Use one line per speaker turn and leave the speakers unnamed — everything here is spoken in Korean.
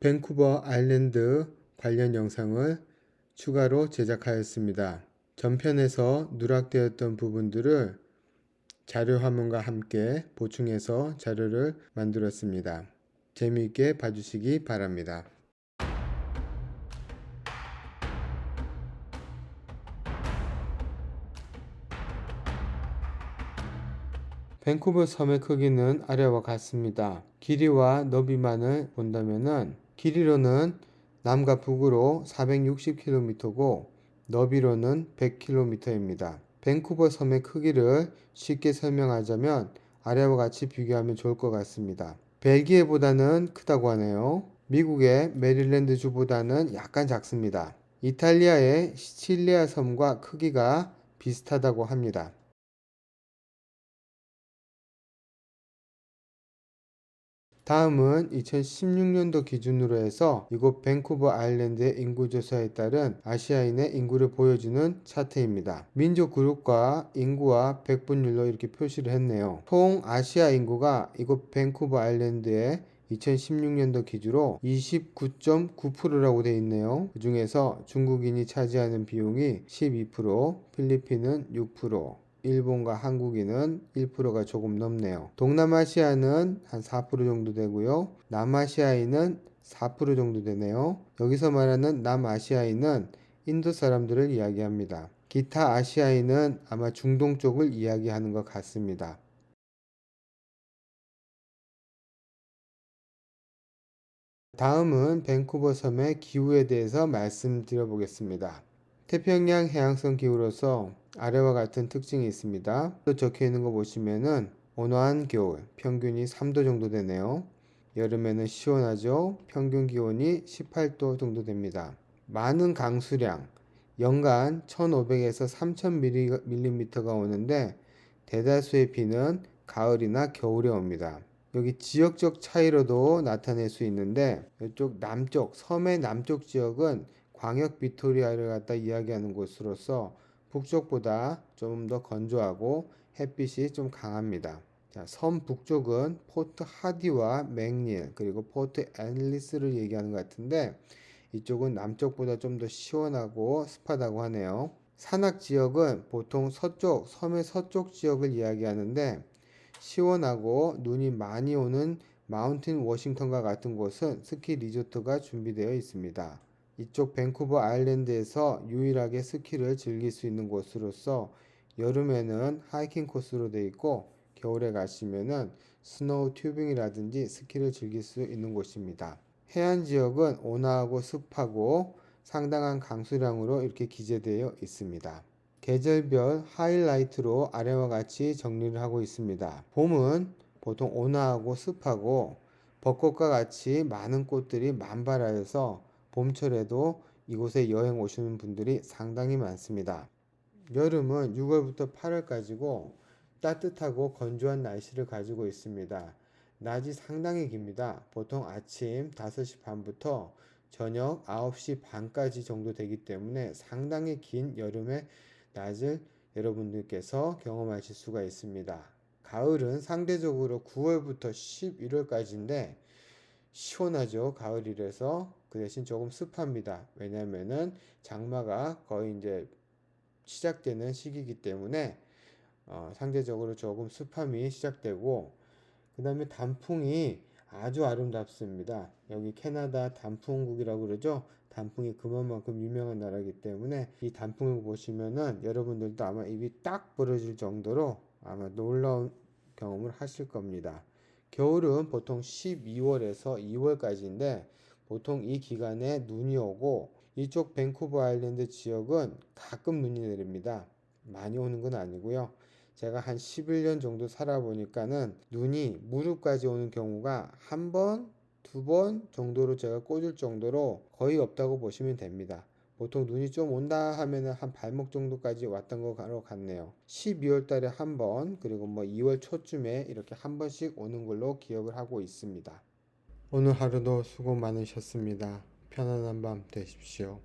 밴쿠버 아일랜드 관련 영상을 추가로 제작하였습니다. 전편에서 누락되었던 부분들을 자료 화면과 함께 보충해서 자료를 만들었습니다. 재미있게 봐주시기 바랍니다. 밴쿠버 섬의 크기는 아래와 같습니다. 길이와 너비만을 본다면은 길이로는 남과 북으로 460km고 너비로는 100km입니다. 밴쿠버 섬의 크기를 쉽게 설명하자면 아래와 같이 비교하면 좋을 것 같습니다. 벨기에보다는 크다고 하네요. 미국의 메릴랜드 주보다는 약간 작습니다. 이탈리아의 시칠리아 섬과 크기가 비슷하다고 합니다. 다음은 2016년도 기준으로 해서 이곳 밴쿠버 아일랜드의 인구 조사에 따른 아시아인의 인구를 보여주는 차트입니다. 민족 그룹과 인구와 백분율로 이렇게 표시를 했네요. 총 아시아 인구가 이곳 밴쿠버 아일랜드의 2016년도 기준으로 29.9%라고 되어 있네요. 그 중에서 중국인이 차지하는 비용이 12%, 필리핀은 6%, 일본과 한국인은 1%가 조금 넘네요. 동남아시아는 한 4% 정도 되고요. 남아시아인은 4% 정도 되네요. 여기서 말하는 남아시아인은 인도 사람들을 이야기합니다. 기타 아시아인은 아마 중동 쪽을 이야기하는 것 같습니다. 다음은 밴쿠버 섬의 기후에 대해서 말씀드려 보겠습니다. 태평양 해양성 기후로서 아래와 같은 특징이 있습니다. 또 적혀 있는 거 보시면은 온화한 겨울, 평균이 3도 정도 되네요. 여름에는 시원하죠. 평균 기온이 18도 정도 됩니다. 많은 강수량, 연간 1500에서 3000mm가 오는데 대다수의 비는 가을이나 겨울에 옵니다. 여기 지역적 차이로도 나타낼 수 있는데 이쪽 남쪽 섬의 남쪽 지역은 광역 비토리아를 갖다 이야기하는 곳으로서 북쪽보다 좀 더 건조하고 햇빛이 좀 강합니다. 자, 섬 북쪽은 포트 하디와 맥닐 그리고 포트 앤리스를 얘기하는 것 같은데 이쪽은 남쪽보다 좀 더 시원하고 습하다고 하네요. 산악 지역은 보통 서쪽, 섬의 서쪽 지역을 이야기하는데 시원하고 눈이 많이 오는 마운틴 워싱턴과 같은 곳은 스키 리조트가 준비되어 있습니다. 이쪽 밴쿠버 아일랜드에서 유일하게 스키를 즐길 수 있는 곳으로서 여름에는 하이킹 코스로 되어 있고 겨울에 가시면은 스노우 튜빙이라든지 스키를 즐길 수 있는 곳입니다. 해안 지역은 온화하고 습하고 상당한 강수량으로 이렇게 기재되어 있습니다. 계절별 하이라이트로 아래와 같이 정리를 하고 있습니다. 봄은 보통 온화하고 습하고 벚꽃과 같이 많은 꽃들이 만발하여서 봄철에도 이곳에 여행 오시는 분들이 상당히 많습니다. 여름은 6월부터 8월까지고 따뜻하고 건조한 날씨를 가지고 있습니다. 낮이 상당히 깁니다. 보통 아침 5시 반부터 저녁 9시 반까지 정도 되기 때문에 상당히 긴 여름의 낮을 여러분들께서 경험하실 수가 있습니다. 가을은 상대적으로 9월부터 11월까지인데 시원하죠. 가을이라서 그 대신 조금 습합니다. 왜냐면은 장마가 거의 이제 시작되는 시기이기 때문에 어, 상대적으로 조금 습함이 시작되고 그 다음에 단풍이 아주 아름답습니다. 여기 캐나다 단풍국이라고 그러죠. 단풍이 그만큼 유명한 나라이기 때문에 이 단풍을 보시면은 여러분들도 아마 입이 딱 벌어질 정도로 아마 놀라운 경험을 하실 겁니다. 겨울은 보통 12월에서 2월까지인데 보통 이 기간에 눈이 오고 이쪽 밴쿠버 아일랜드 지역은 가끔 눈이 내립니다. 많이 오는 건 아니고요. 제가 한 11년 정도 살아보니까는 눈이 무릎까지 오는 경우가 한 번, 두 번 정도로 제가 꽂을 정도로 거의 없다고 보시면 됩니다. 보통 눈이 좀 온다 하면은 한 발목 정도까지 왔던 것 같네요. 12월 달에 한 번, 그리고 뭐 2월 초쯤에 이렇게 한 번씩 오는 걸로 기억을 하고 있습니다. 오늘 하루도 수고 많으셨습니다. 편안한 밤 되십시오.